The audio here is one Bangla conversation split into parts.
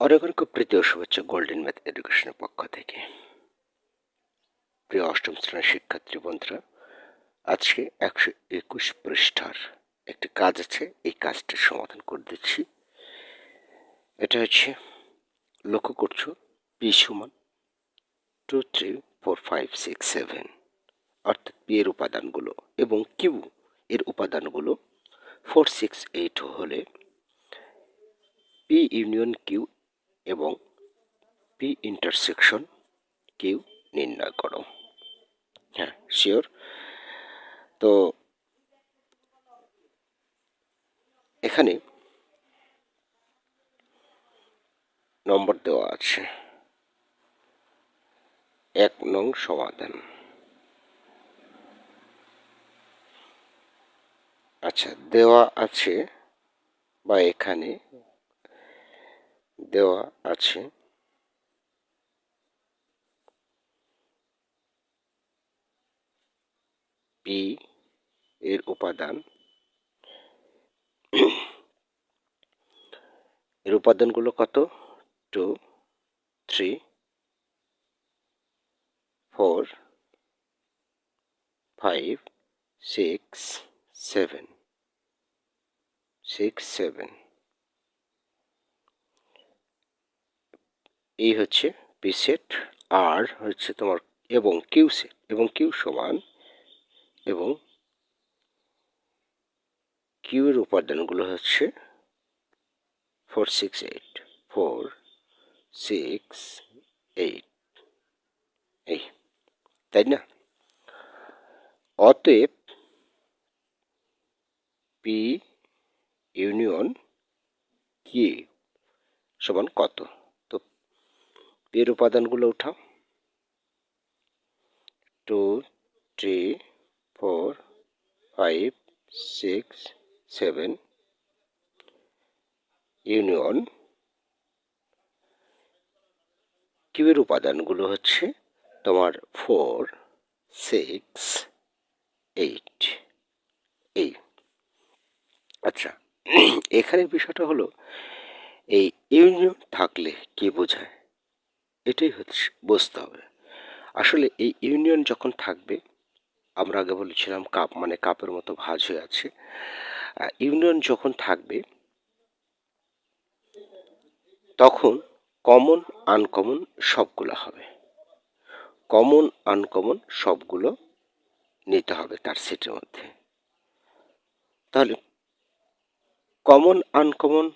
অনেক অনেক প্রীতীয় শুভেচ্ছা গোল্ডেন ম্যাথ এডুকেশনের পক্ষ থেকে। প্রিয় অষ্টম শ্রেণির শিক্ষার্থী বন্ধুরা, আজকে একশো একুশ পৃষ্ঠার একটি কাজ আছে, এই কাজটির সমাধান করে দিচ্ছি। এটা হচ্ছে, লক্ষ্য করছ পি সমান two three four five six seven অর্থাৎ পি এর উপাদানগুলো এবং কিউ এর উপাদানগুলো ফোর সিক্স এইট হলে পি ইউনিয়ন কিউ এবং পি ইন্টারসেকশন কিউ নির্ণয় করো। হ্যাঁ শিওর তো এখানে নম্বর দেওয়া আছে। এক নং সমাধান। আচ্ছা দেওয়া আছে বা এখানে দেওয়া আছে। পি এর উপাদান। এর উপাদানগুলো কত? Two three four five six seven six seven এই হচ্ছে পি সেট আর হচ্ছে তোমার, এবং কিউ সেট এবং কিউ সমান, এবং কিউ এর উপাদানগুলো হচ্ছে four six eight four six eight এই, তাই না? অতএব পি ইউনিয়ন কি সমান কত? এর উপাদানগুলো উঠাও। Two three four five six seven union কিউয়ের উপাদানগুলো হচ্ছে তোমার ফোর সিক্স এইট এই আচ্ছা এখানে বিষয়টা হলো, এই ইউনিয়ন থাকলে কি বোঝায়? এটাই হচ্ছে বুঝতে হবে। আসলে এই ইউনিয়ন যখন থাকবে, আমরা আগে বলেছিলাম কাপ মানে কাপের মতো ভাজ হয়ে আছে। ইউনিয়ন যখন থাকবে, তখন কমন আনকমন সবগুলো হবে। কমন আনকমন সবগুলো নিতে হবে তার সেটের মধ্যে। তাহলে কমন আনকমন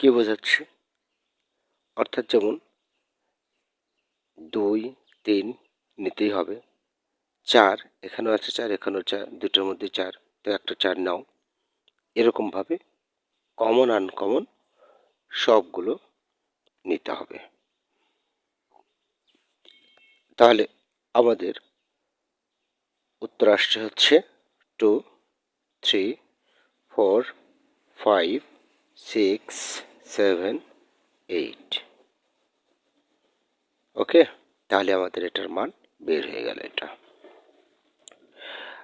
কি বোঝাচ্ছে? অর্থাৎ যেমন দুই, তিন নিতেই হবে। চার, এখানেও আছে চার, এখানেও চার দুটোর মধ্যে চার। তো একটা চার নাও। এরকমভাবে কমন আনকমন সবগুলো নিতে হবে। তাহলে আমাদের উত্তর আসছে হচ্ছে two three four five six seven eight okay? তাহলে আমাদের এটার মান বের হয়ে গেল এটা।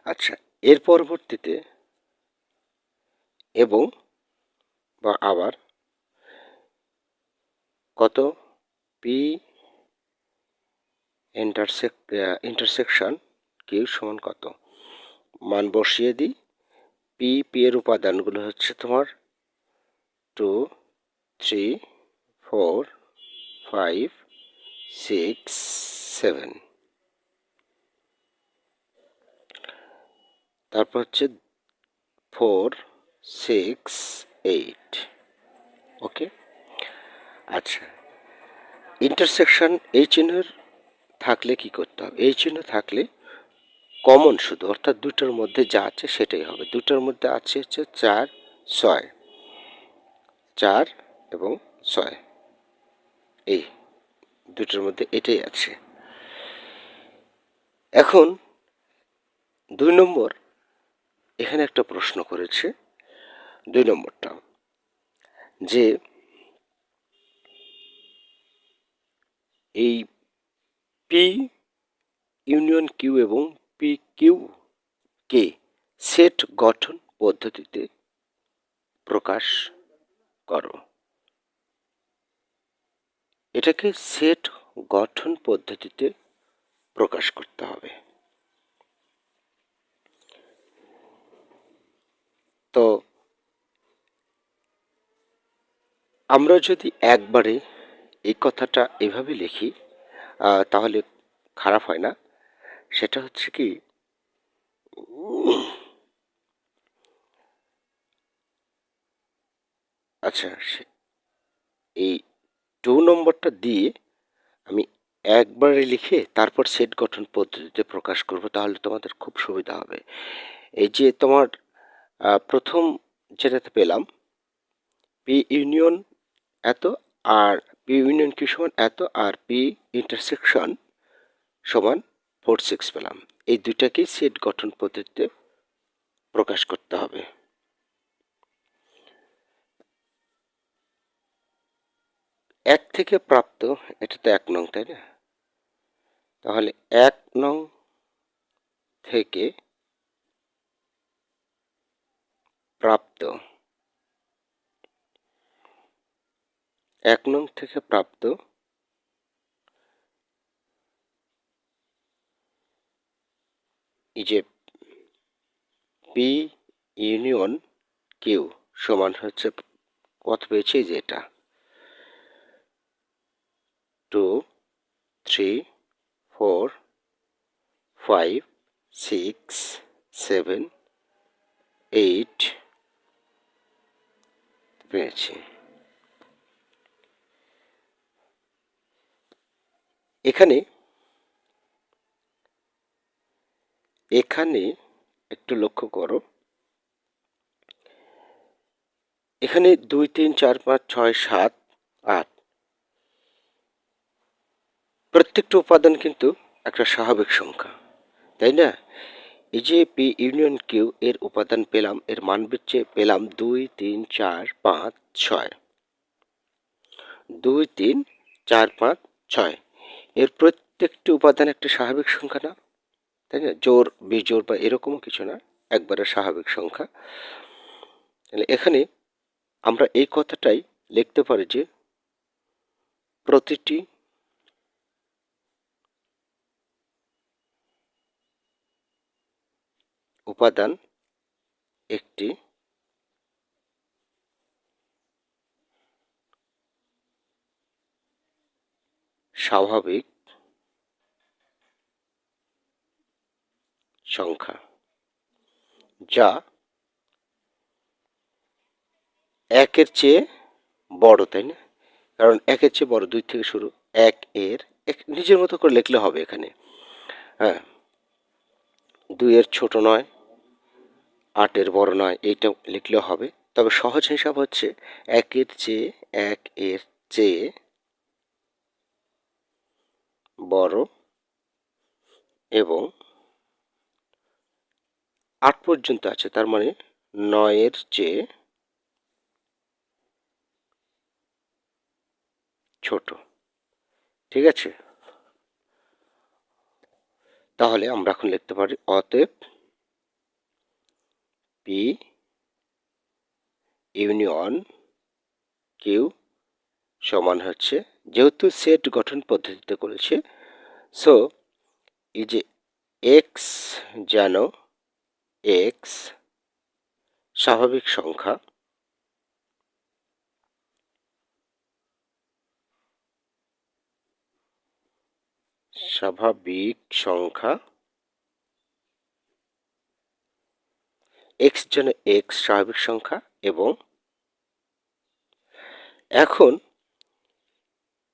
আচ্ছা এর পরবর্তীতে এবং বা আবার কত? পি ইন্টারসেক ইন্টারসেকশন কিউ সমান কত? মান বসিয়ে দিই। পি পি এর উপাদানগুলো হচ্ছে তোমার two three four five six seven তারপর হচ্ছে ফোর সিক্স এইট ওকে আচ্ছা। ইন্টারসেকশন এই চিহ্নের থাকলে কি করতে হবে? এই চিহ্ন থাকলে কমন শুধু, অর্থাৎ দুটোর মধ্যে যা আছে সেটাই হবে। দুটোর মধ্যে আছে হচ্ছে চার, ছয়। চার এবং ছয়। এই। দুটোর মধ্যে এটাই আছে। এখন দুই নম্বর এখানে একটা প্রশ্ন করেছে, দুই নম্বরটা, যে এই পি ইউনিয়ন কিউ এবং পি কিউ কে সেট গঠন পদ্ধতিতে প্রকাশ করো। এটাকে সেট গঠন পদ্ধতিতে প্রকাশ করতে হবে। তো আমরা যদি একবারে এই কথাটা এভাবে লিখি তাহলে খারাপ হয় না। সেটা হচ্ছে কি আচ্ছা এই টু নম্বরটা দিয়ে আমি একবারে লিখে তারপর সেট গঠন পদ্ধতিতে প্রকাশ করব, তাহলে তোমাদের খুব সুবিধা হবে। এই যে তোমার প্রথম যেটাতে পেলাম পি ইউনিয়ন এত আর পি ইউনিয়ন কি সমান এত আর পি ইন্টারসেকশন সমান ফোর সিক্স পেলাম। এই দুইটাকেই সেট গঠন পদ্ধতিতে প্রকাশ করতে হবে। এক থেকে প্রাপ্ত, এটা তো এক নং, তাই না? তাহলে এক নং থেকে প্রাপ্ত, এক নং থেকে প্রাপ্ত যে পি ইউনিয়ন কিউ সমান হচ্ছে কত পেয়েছি? যে এটা। Two, three, four, five, six, seven, eight, পেয়েছি। এখানে এখানে একটু লক্ষ্য করো। এখানে দুই, তিন, চার, পাঁচ, ছয়, সাত, আট প্রত্যেকটা উপাদান কিন্তু একটা স্বাভাবিক সংখ্যা, তাই না? এই যে পি ইউনিয়ন কিউ এর উপাদান পেলাম, এর মান হচ্ছে পেলাম দুই, তিন, চার, পাঁচ, ছয়। দুই, তিন, চার, পাঁচ, ছয়। এর প্রত্যেকটি উপাদান একটা স্বাভাবিক সংখ্যা না? তাই না? জোর বিজোর বা এরকমও কিছু না? একবারে স্বাভাবিক সংখ্যা। তাহলে এখানে আমরা এই কথাটাই লিখতে পারি যে প্রতিটি উপাদান একটি স্বাভাবিক সংখ্যা, যা একের চেয়ে বড়, তাই না? কারণ একের চেয়ে বড় দুই থেকে শুরু, এক এর, এক নিজের মতো করে লিখলে হবে এখানে। হ্যাঁ দুইয়ের ছোট নয় আটের বড় নয়, এইটা লিখলেও হবে। তবে সহজ হিসাব হচ্ছে একের চেয়ে এক এর চেয়ে বড় এবং আট পর্যন্ত আছে, তার মানে নয়ের চেয়ে ছোট। ঠিক আছে? তাহলে আমরা এখন লিখতে পারি অতএব পি ইউনিয়ন কিউ সমান হচ্ছে, যেহেতু সেট গঠন পদ্ধতিতে করেছে। সো এই যে এক্স যেন এক্স স্বাভাবিক সংখ্যা স্বাভাবিক সংখ্যা এক্স যেন এক্স স্বাভাবিক সংখ্যা এবং এখন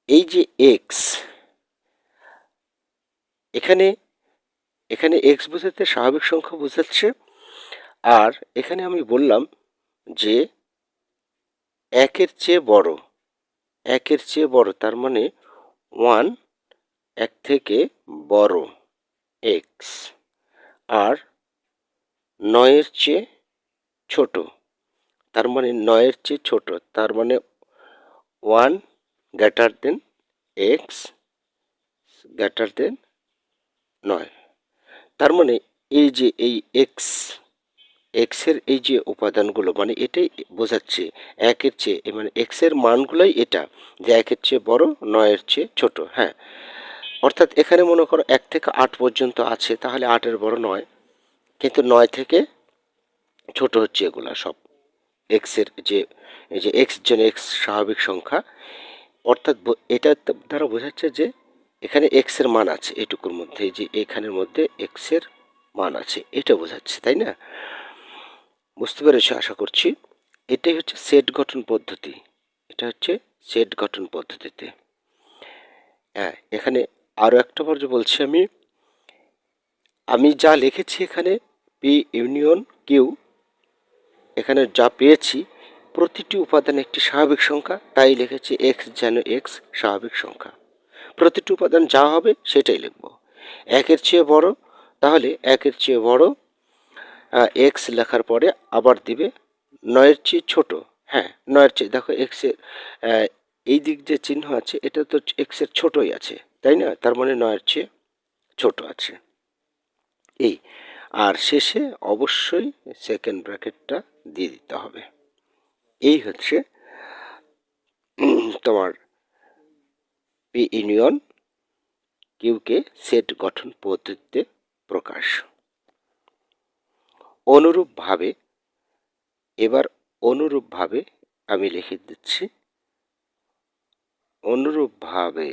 এই যে এক্স এখানে এখানে এক্স বোঝাতে স্বাভাবিক সংখ্যা বোঝাচ্ছে আর এখানে আমি বললাম যে একের চেয়ে বড়, একের চেয়ে বড় তার মানে ওয়ান এক থেকে বড় এক্স আর নয়ের চেয়ে ছোট। তার মানে নয়ের চেয়ে ছোট। তার মানে ওয়ান গ্যাটার দেন এক্স গ্যাটার দেন নয়। তার মানে এই যে এই এক্স, এক্সের এই যে উপাদানগুলো মানে এটাই বোঝাচ্ছে একের চেয়ে মানে এক্সের মানগুলোই এটা যে একের চেয়ে বড়, নয়ের চেয়ে ছোট। হ্যাঁ। অর্থাৎ এখানে মনে করো এক থেকে আট পর্যন্ত আছে, তাহলে আটের বড় নয়। কিন্তু নয় থেকে ছোট হচ্ছে এগুলা সব এক্সের যে যে এক্স যেন এক্স স্বাভাবিক সংখ্যা। অর্থাৎ এটা দ্বারা বোঝাচ্ছে যে এখানে এক্সের মান আছে এটুকুর মধ্যে যে এখানের মধ্যে এক্সের মান আছে, এটা বোঝাচ্ছে, তাই না? বুঝতে পেরেছ? আশা করছি। এটাই হচ্ছে সেট গঠন পদ্ধতি। এটা হচ্ছে সেট গঠন পদ্ধতিতে। হ্যাঁ এখানে আরও একটা পর্য বলছি আমি। আমি যা লিখেছি এখানে পি ইউনিয়ন কিউ। এখানে যা পেয়েছি, প্রতিটি উপাদান একটি স্বাভাবিক সংখ্যা, তাই লিখেছি এক্স যেন এক্স স্বাভাবিক সংখ্যা। প্রতিটি উপাদান যা হবে সেটাই লিখব। একের চেয়ে বড়, তাহলে একের চেয়ে বড় এক্স লেখার পরে আবার দিবে নয়ের চেয়ে ছোট। হ্যাঁ নয়ের চেয়ে, দেখো এক্সের এই দিক যে চিহ্ন আছে, এটা তো এক্সের ছোটই আছে, তাই না? তার মানে নয়ের চেয়ে ছোট আছে। এই আর শেষে অবশ্যই সেকেন্ড ব্র্যাকেটটা দিয়ে দিতে হবে। এই হচ্ছে তোমার পি ইউনিয়ন কিউকে সেট গঠন পদ্ধতিতে প্রকাশ। অনুরূপভাবে, এবার অনুরূপভাবে আমি লিখে দিচ্ছি। অনুরূপভাবে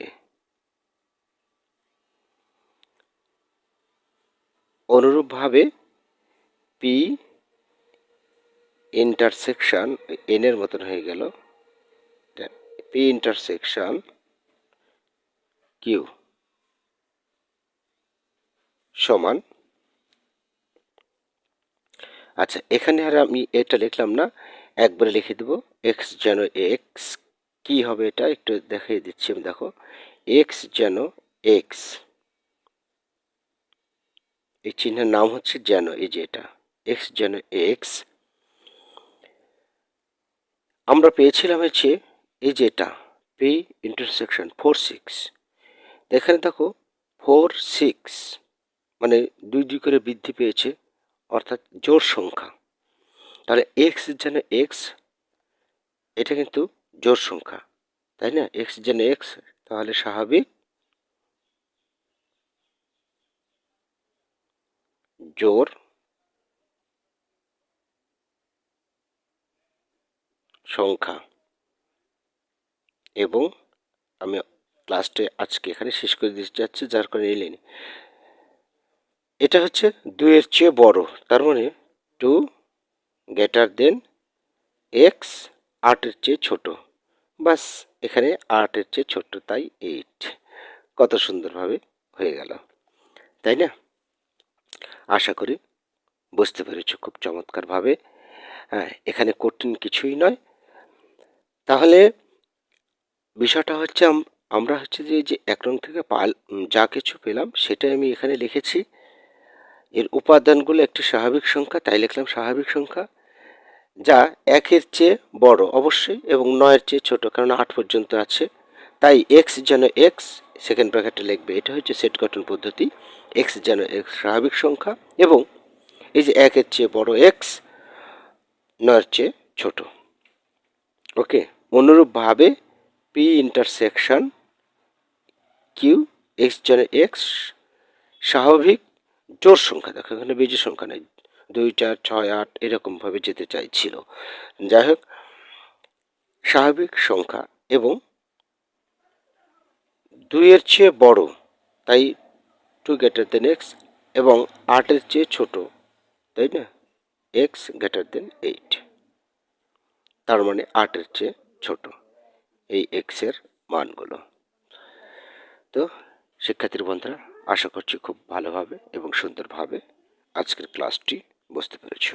অনুরূপভাবে পি ইন্টারসেকশন এনের মতন হয়ে গেল। পি ইন্টারসেকশন কিউ সমান। আচ্ছা এখানে আর আমি এটা লিখলাম না, একবারে লিখে দেবো। এক্স যেন এক্স কি হবে এটা একটু দেখিয়ে দিচ্ছি আমি, দেখো। এক্স যেন এক্স এই চিহ্নের নাম হচ্ছে যেন, এই যে এটা এক্স যেন এক্স আমরা পেয়েছিলাম হচ্ছে এই যে এটা পি ইন্টারসেকশন ফোর সিক্স এখানে দেখো ফোর সিক্স মানে দুই দুই করে বৃদ্ধি পেয়েছে, অর্থাৎ জোর সংখ্যা। তাহলে এক্স যেন এক্স এটা কিন্তু জোর সংখ্যা, তাই না? এক্স যেন এক্স তাহলে স্বাভাবিক জোর। সংখ্যা। এবং আমি লাস্টে আজকে এখানে শেষ করে দিতে যাচ্ছি, যার কারণে এলেন এটা হচ্ছে দুইয়ের চেয়ে বড়, তার মানে টু গ্রেটার দেন এক্স আটের চেয়ে ছোট। বাস, এখানে আটের চেয়ে ছোট, তাই এইট কত সুন্দরভাবে হয়ে গেল। তাই না? আশা করি বুঝতে পেরেছ খুব চমৎকারভাবে। হ্যাঁ এখানে কঠিন কিছুই নয়। তাহলে বিষয়টা হচ্ছে আমরা হচ্ছে যে যে এক রং থেকে পাল যা কিছু পেলাম সেটাই আমি এখানে লিখেছি। এর উপাদানগুলো একটি স্বাভাবিক সংখ্যা, তাই লিখলাম স্বাভাবিক সংখ্যা, যা একের চেয়ে বড় অবশ্যই এবং নয়ের চেয়ে ছোট, কারণ আট পর্যন্ত আছে। তাই এক্স যেন এক্স সেকেন্ড ব্র্যাকেটে লিখবে। এটা হচ্ছে সেট গঠন পদ্ধতি। এক্স যেন এক্স স্বাভাবিক সংখ্যা এবং এই যে একের চেয়ে বড় এক্স নয়ের চেয়ে ছোট। ওকে অনুরূপভাবে পি ইন্টারসেকশন কিউ এক্স যেন এক্স স্বাভাবিক জোর সংখ্যা, দেখো এখানে বেজি সংখ্যা নেই, দুই, চার, ছয়, আট এরকমভাবে যেতে চাইছিল। যাই হোক স্বাভাবিক সংখ্যা এবং দুইয়ের চেয়ে বড়, তাই টু গ্রেটার দেন এক্স এবং আটের চেয়ে ছোট, তাই না? এক্স গ্রেটার দেন এইট তার মানে আটের চেয়ে ছোট এই এক্সের মানগুলো। তো শিক্ষার্থীর বন্ধুরা, আশা করছি খুব ভালোভাবে এবং সুন্দরভাবে আজকের ক্লাসটি বুঝতে পেরেছ।